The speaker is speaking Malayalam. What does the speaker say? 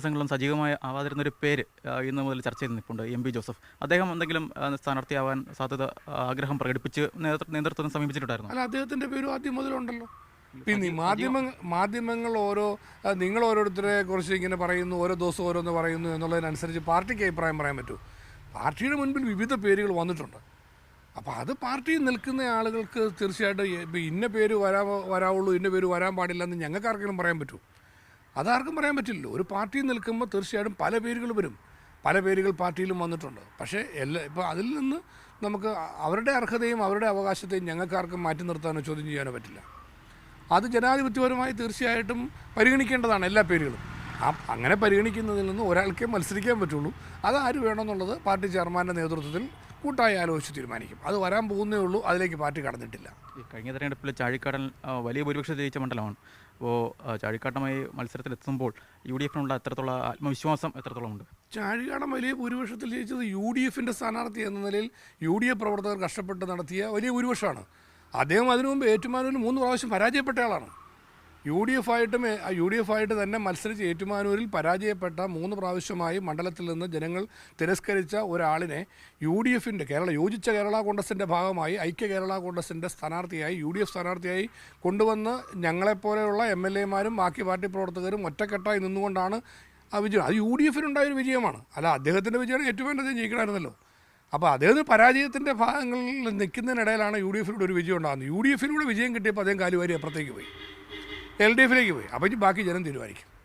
ദിവസങ്ങളിലും സജീവമായി ആവാതിരുന്ന ഒരു പേര് ഇന്ന് മുതൽ ചർച്ച ചെയ്ത് നിൽപ്പുണ്ട്. M P Joseph. അദ്ദേഹം എന്തെങ്കിലും സ്ഥാനാർത്ഥിയാവാൻ സാധ്യത ആഗ്രഹം പ്രകടിപ്പിച്ച് നേതൃ- നേതൃത്വം സമീപിച്ചിട്ടുണ്ടായിരുന്നു? അല്ല അദ്ദേഹത്തിന്റെ പേര് ആദ്യം മുതലുണ്ടല്ലോ. പിന്നെ മാധ്യമ മാധ്യമങ്ങൾ ഓരോ നിങ്ങൾ ഓരോരുത്തരെ കുറിച്ച് ഇങ്ങനെ പറയുന്നു ഓരോ ദിവസം ഓരോന്ന് പറയുന്നു എന്നുള്ളതിനനുസരിച്ച് പാർട്ടിക്ക് അഭിപ്രായം പറയാൻ പറ്റൂ. പാർട്ടിയുടെ മുൻപിൽ വിവിധ പേരുകൾ വന്നിട്ടുണ്ട്. അപ്പോൾ അത് പാർട്ടിയിൽ നിൽക്കുന്ന ആളുകൾക്ക് തീർച്ചയായിട്ടും ഇപ്പം ഇന്ന പേര് വരാ വരാവുള്ളൂ ഇന്ന പേര് വരാൻ പാടില്ല എന്ന് ഞങ്ങൾക്ക് ആർക്കെങ്കിലും പറയാൻ പറ്റൂ. അതാർക്കും പറയാൻ പറ്റില്ലല്ലോ. ഒരു പാർട്ടിയിൽ നിൽക്കുമ്പോൾ തീർച്ചയായിട്ടും പല പേരുകൾ വരും. പല പേരുകൾ പാർട്ടിയിലും വന്നിട്ടുണ്ട്. പക്ഷേ എല്ലാ ഇപ്പോൾ അതിൽ നിന്ന് നമുക്ക് അവരുടെ അർഹതയും അവരുടെ അവകാശത്തെയും ഞങ്ങൾക്കാർക്കും മാറ്റി നിർത്താനോ ചോദ്യം ചെയ്യാനോ പറ്റില്ല. അത് ജനാധിപത്യപരമായി തീർച്ചയായിട്ടും പരിഗണിക്കേണ്ടതാണ് എല്ലാ പേരുകളും. ആ അങ്ങനെ പരിഗണിക്കുന്നതിൽ നിന്ന് ഒരാൾക്കേ മത്സരിക്കാൻ പറ്റുള്ളൂ. അത് ആര് വേണമെന്നുള്ളത് പാർട്ടി ചെയർമാന്റെ നേതൃത്വത്തിൽ കൂട്ടായി ആലോചിച്ച് തീരുമാനിക്കും. അത് വരാൻ പോകുന്നേ ഉള്ളൂ. അതിലേക്ക് പാർട്ടി കടന്നിട്ടില്ല. കഴിഞ്ഞ തെരഞ്ഞെടുപ്പിൽ ചാഴിക്കാടൻ വലിയ ഭൂരിപക്ഷം ജയിച്ച മണ്ഡലമാണ്. അപ്പോൾ ചാഴിക്കാട്ടമായി മത്സരത്തിലെത്തുമ്പോൾ യു ഡി എഫിനുള്ള എത്രത്തോളം ആത്മവിശ്വാസം എത്രത്തോളം ഉണ്ട്? ചാഴികാടൻ വലിയ ഭൂരിപക്ഷത്തിൽ ജയിച്ചത് യു ഡി എഫിന്റെ സ്ഥാനാർത്ഥി എന്ന നിലയിൽ യു ഡി എഫ് പ്രവർത്തകർ കഷ്ടപ്പെട്ട് നടത്തിയ വലിയ ഭൂരിപക്ഷമാണ്. അദ്ദേഹം അതിനു മുമ്പ് ഏറ്റുമാനൂരിൽ മൂന്ന് പ്രാവശ്യം പരാജയപ്പെട്ട ആളാണ് യു ഡി എഫ് ആയിട്ടും യു ഡി എഫ് ആയിട്ട് തന്നെ മത്സരിച്ച് ഏറ്റുമാനൂരിൽ പരാജയപ്പെട്ട മൂന്ന് പ്രാവശ്യമായി മണ്ഡലത്തിൽ നിന്ന് ജനങ്ങൾ തിരസ്കരിച്ച ഒരാളിനെ യു ഡി എഫിന്റെ കേരള യോജിച്ച കേരള കോൺഗ്രസിന്റെ ഭാഗമായി ഐക്യ കേരള കോൺഗ്രസിന്റെ സ്ഥാനാർത്ഥിയായി യു ഡി എഫ് സ്ഥാനാർത്ഥിയായി കൊണ്ടുവന്ന് ഞങ്ങളെപ്പോലെയുള്ള എം എൽ എമാരും ബാക്കി പാർട്ടി പ്രവർത്തകരും ഒറ്റക്കെട്ടായി നിന്നുകൊണ്ടാണ് ആ വിജയം. അത് യു ഡി എഫിനുണ്ടായ ഒരു വിജയമാണ്. അല്ല അദ്ദേഹത്തിന്റെ വിജയമാണ് ഏറ്റവും അദ്ദേഹം ജയിക്കണമായിരുന്നല്ലോ. അപ്പോൾ അദ്ദേഹത്തിന് പരാജയത്തിന്റെ ഭാഗങ്ങളിൽ നിൽക്കുന്നതിനിടയിലാണ് യു ഡി എഫിലൂടെ ഒരു വിജയം ഉണ്ടാകുന്നത്. യു ഡി എഫിലൂടെ വിജയം കിട്ടിയപ്പോൾ അദ്ദേഹം കാലുവാരി അപ്പുറത്തേക്ക് പോയി. എൽ ഡി എഫിലേക്ക് പോയി. അപ്പോൾ ഇനി ബാക്കി ജനം തീരുമാനിക്കും.